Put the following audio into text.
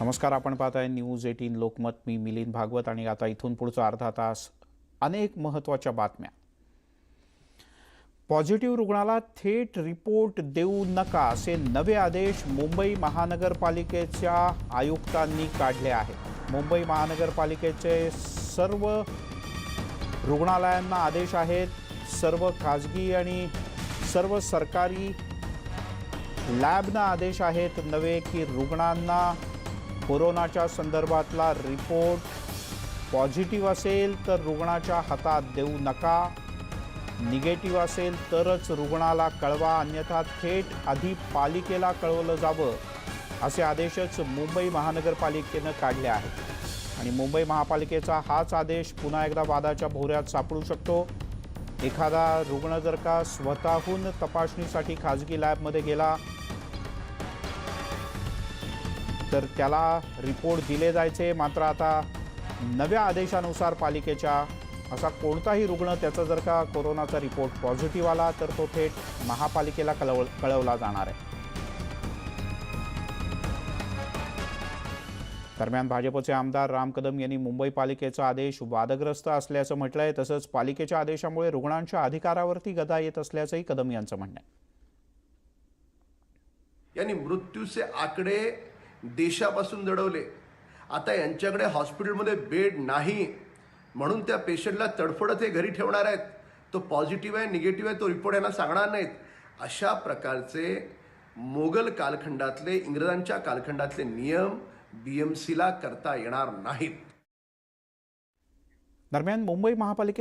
नमस्कार आपण पाहताय न्यूज एटीन लोकमत मी मिलिंद भागवत आणि आता इथून पुढचा अर्धा तास अनेक महत्त्वाच्या बातम्या. पॉझिटिव्ह रुग्णाला थेट रिपोर्ट देऊ नका असे नवे आदेश मुंबई महानगरपालिकेच्या आयुक्तांनी काढले आहेत. मुंबई महानगरपालिकेचे सर्व रुग्णालयांना आदेश आहेत. सर्व खाजगी आणि सर्व सरकारी लॅबना आदेश आहेत नवे की रुग्णांना कोरोनाच्या संदर्भातला रिपोर्ट पॉझिटिव्ह असेल तर रुग्णाच्या हातात देऊ नका. निगेटिव्ह असेल तरच रुग्णाला कळवा अन्यथा थेट आधी पालिकेला कळवलं जावं असे आदेशच मुंबई महानगरपालिकेनं काढले आहेत. आणि मुंबई महापालिकेचा हाच आदेश पुन्हा एकदा वादाच्या भोवऱ्यात सापडू शकतो. एखादा रुग्ण जर का स्वतःहून तपासणीसाठी खाजगी लॅबमध्ये गेला तर त्याला रिपोर्ट दिले जायचे. मात्र आता नव्या आदेशानुसार पालिकेच्या असा कोणताही रुग्ण त्याचा जर का कोरोनाचा रिपोर्ट पॉझिटिव्ह आला तर तो थेट महापालिकेला कळव कळवला जाणार आहे. दरम्यान भाजपचे आमदार राम कदम यांनी मुंबई पालिकेचा आदेश वादग्रस्त असल्याचं म्हटलंय. तसंच पालिकेच्या आदेशामुळे रुग्णांच्या अधिकारावरती गदा येत असल्याचंही कदम यांचं म्हणणं आहे. यांनी मृत्यूचे आकडे देशापासून दडवले. आता यांच्याकडे हॉस्पिटलमध्ये बेड नाही. म्हणून त्या पेशंटला तडफडत हे घरी ठेवणार आहेत. तो पॉझिटिव्ह आहे निगेटिव्ह आहे तो रिपोर्ट यांना सांगणार नाहीत. अशा प्रकारचे मोगल कालखंडातले इंग्रजांच्या कालखंडातले नियम बी एम सीला करता येणार नाहीत. दरम्यान मुंबई महापालिके